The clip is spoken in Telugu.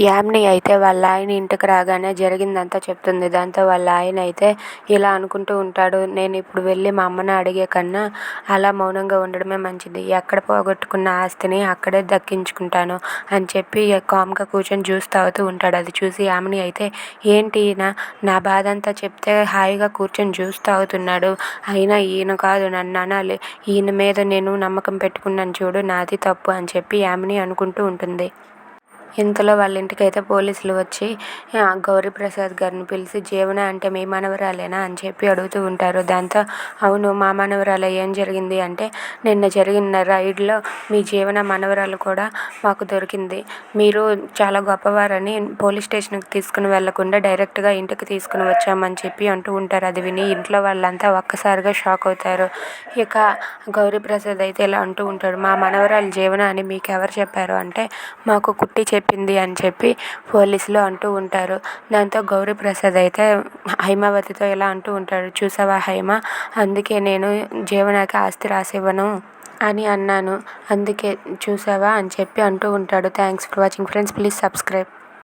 యామిని అయితే వాళ్ళ ఆయన ఇంటికి రాగానే జరిగిందంతా చెప్తుంది. దాంతో వాళ్ళ ఆయన అయితే ఇలా అనుకుంటూ ఉంటాడు. నేను ఇప్పుడు వెళ్ళి మా అమ్మని అడిగే కన్నా అలా మౌనంగా ఉండడమే మంచిది. ఎక్కడ పోగొట్టుకున్న ఆస్తిని అక్కడే దక్కించుకుంటాను అని చెప్పి కామ్గా కూర్చొని జ్యూస్ తాగుతూ ఉంటాడు. అది చూసి యామిని అయితే ఏంటి ఈయన? నా బాధ అంతా చెప్తే హాయిగా కూర్చొని జ్యూస్ తాగుతున్నాడు. అయినా ఈయన కాదు నన్ను అనాలి. ఈయన మీద నేను నమ్మకం పెట్టుకున్నాను చూడు నాది తప్పు అని చెప్పి యామిని అనుకుంటూ ఉంటుంది. ఇంతలో వాళ్ళ ఇంటికైతే పోలీసులు వచ్చి గౌరీప్రసాద్ గారిని పిలిచి జీవన అంటే మీ మనవరాలేనా? అని చెప్పి అడుగుతూ ఉంటారు. దాంతో అవును మా మనవరాలే ఏం జరిగింది? అంటే నిన్న జరిగిన రైడ్లో మీ జీవన మనవరాలు కూడా మాకు దొరికింది. మీరు చాలా గొప్పవారని పోలీస్ స్టేషన్కి తీసుకుని వెళ్ళకుండా డైరెక్ట్గా ఇంటికి తీసుకుని వచ్చామని చెప్పి అంటూ ఉంటారు. అది విని ఇంట్లో వాళ్ళంతా ఒక్కసారిగా షాక్ అవుతారు. ఇక గౌరీప్రసాద్ అయితే ఇలా అంటూ ఉంటాడు. మా మనవరాలు జీవన అని మీకు ఎవరు చెప్పారు? అంటే మాకు కుట్టి చెప్పింది అని చెప్పి పోలీసులు అంటూ ఉంటారు. దాంతో గౌరీప్రసాద్ అయితే హైమావతితో ఇలా అంటూ ఉంటాడు. చూసావా హైమ? అందుకే నేను జీవనకి ఆస్తి రాసివ్వను అని అన్నాను. అందుకే చూసావా? అని చెప్పి అంటూ ఉంటాడు. Thanks for watching friends. Please subscribe.